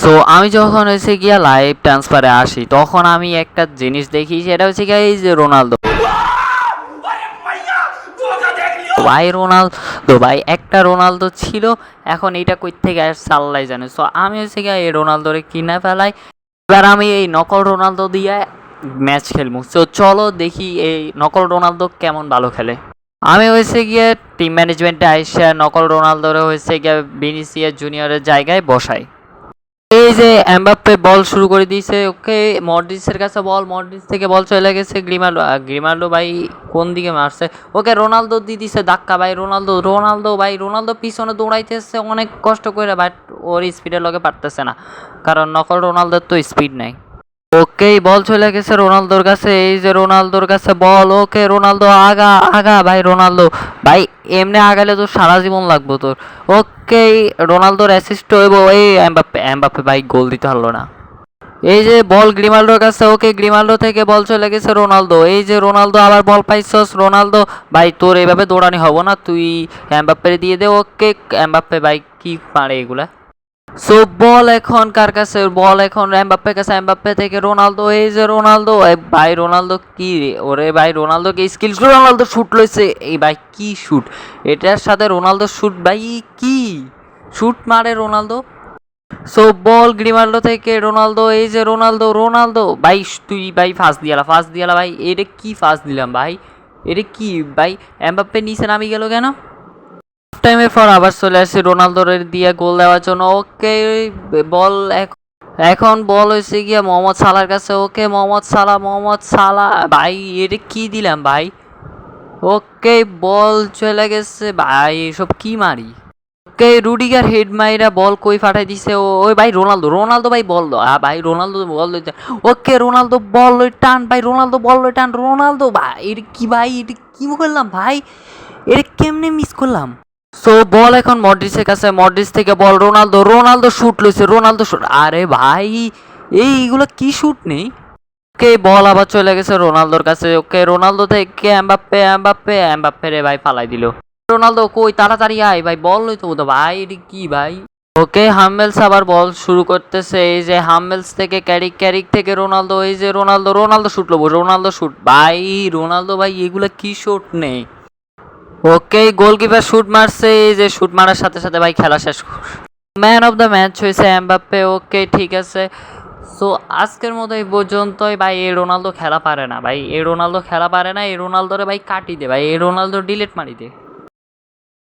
So আমি যখন হচ্ছে গিয়া লাইভ ট্রান্সফারে আসি, তখন আমি একটা জিনিস দেখি, সেটা হচ্ছে গিয়া এই যে রোনালদো। ভাই রোনালদো, ভাই, একটা রোনালদো ছিল, এখন এটা কই থেকে আল্লাহ জানে। সো আমি হচ্ছে গিয়া এই রোনালদোরে কিনে ফেলাই, এবার আমি এই নকল রোনালদো দিয়ে ম্যাচ খেলব সো চলো দেখি এই নকল রোনালদো কেমন ভালো খেলে। আমি হয়েছে গিয়ে টিম ম্যানেজমেন্টে আইসা নকল রোনালদোরে হয়েছে গিয়ে বিনিসিয়া জুনিয়রের জায়গায় বসাই। এই যে এমবাপ্পে বল শুরু করে দিয়েছে, ওকে মডরিসের কাছে বল মডরিস থেকে বল চলে গেছে, গ্রিমাল্ডো গ্রিমাল্ডো ভাই কোন দিকে মারছে? ওকে রোনালদো দিয়ে দিছে ধাক্কা ভাই, রোনালদো রোনালদো ভাই, রোনালদো পিছনে দৌড়াইতেছে অনেক কষ্ট করে বাট ওর স্পিডের লগে পারতেছে না। কারণ নকল রোনালদোর তো স্পিড নাই। ওকে বল চলে গেছে রোনালদোর কাছে, এই যে রোনালদোর কাছে বল, ওকে রোনালদো আগা আগা, ভাই রোনালদো। ভাই, এমনি আগালে তো সারা জীবন লাগবো তোর। ওকে রোনালদোর অ্যাসিস্ট হইব, এই এমবাপ্পে এমবাপ্পে ভাই গোল দিতে পারল না। এই যে বল গ্রিমাল্ডোর কাছে, ওকে গ্রিমাল্ডো থেকে বল চলে গেছে রোনালদো। এই যে রোনালদো আবার বল পাইছস, রোনালদো। ভাই, তোর এইভাবে দৌড়ানি হব না, তুই এমবাপ্পে দিয়ে দে, ওকে, এমবাপ্পে ভাই কি পারে এগুলা? সো বল এখন কার কাছে? বল এখন এমবাপ্পের কাছে। এমবাপ্পে থেকে রোনালদো, এই যে রোনালদো। ভাই, রোনালদো কি রে? ওরে ভাই, রোনালদো কি স্কিল রোনালদো শুট লইছে? এই ভাই, কি শুট এটার সাথে রোনালদো শুট ভাই, কি? শুট মারে রোনালদো। সো বল গ্রিমাল্ডো থেকে রোনালদো, এই যে রোনালদো রোনালদো। ভাই, তুই ভাই, ফাঁস দিয়ালা ফাঁস দিয়ালা ভাই। এটা কি ফাঁস দিলাম ভাই? এটা কি ভাই? এমবাপ্পে নিচে নামি গেল কেন? টাইমের পর আবার চলে আসছে রোনালদোর দিয়ে গোল দেওয়ার জন্য। ওকে বল এখন এখন বল হয়েছে গিয়ে মোহাম্মদ সালার কাছে। ওকে মোহাম্মদ সালা মোহাম্মদ সালা ভাই, এটা কি দিলাম ভাই? ওকে বল চলে গেছে। ভাই, এসব কি মারি? ওকে রুডিগার হেড মাইরা বল কই ফাটাই দিছে? ওই ভাই রোনালদো রোনালদো ভাই বল দো। আ, ভাই, রোনালদো বল ওকে রোনালদো বল টান, ভাই, রোনালদো বল টান। রোনালদো, ভাই, এটা কি ভাই? এটা কি করলাম ভাই? এটা কেমনে মিস করলাম? সো বল এখন মডরিসের কাছে মডরিস থেকে বল রোনালদো রোনালদো শুট লইছে, রোনালদো শুট আরে ভাই, এইগুলো কি শুট নেই? ওকে বল আবার চলে গেছে রোনালদোর কাছে, ওকে, রোনালদো থেকে এমবাপ্পে এমবাপ্পে এমবাপ্পে রে ভাই ফালাই দিল। রোনালদো কই, তাড়াতাড়ি আয় ভাই বল লইতো তো ভাই, এটা কি ভাই? ওকে, হামমেলস আবার বল শুরু করতেছে, এই যে হামমেলস থেকে ক্যারিক ক্যারিক থেকে রোনালদো, এই যে রোনালদো রোনালদো শুট লোবো, রোনালদো শুট ভাই, রোনালদো ভাই, এগুলো কি শুট নেই? ওকে গোলকিপার শুট মারছে, এই যে শুট মারার সাথে সাথে ভাই খেলা শেষ ম্যান অফ দ্য ম্যাচ হয়েছে এমবাপ্পে ওকে, ঠিক আছে। সো আজকের মতো এই পর্যন্তই। ভাই, এই রোনালদো খেলা পারে না, ভাই। এই রোনালদো খেলা পারে না, এই রোনালদোরে ভাই কাটি দে, ভাই। এই রোনালদো ডিলেট মারি দে।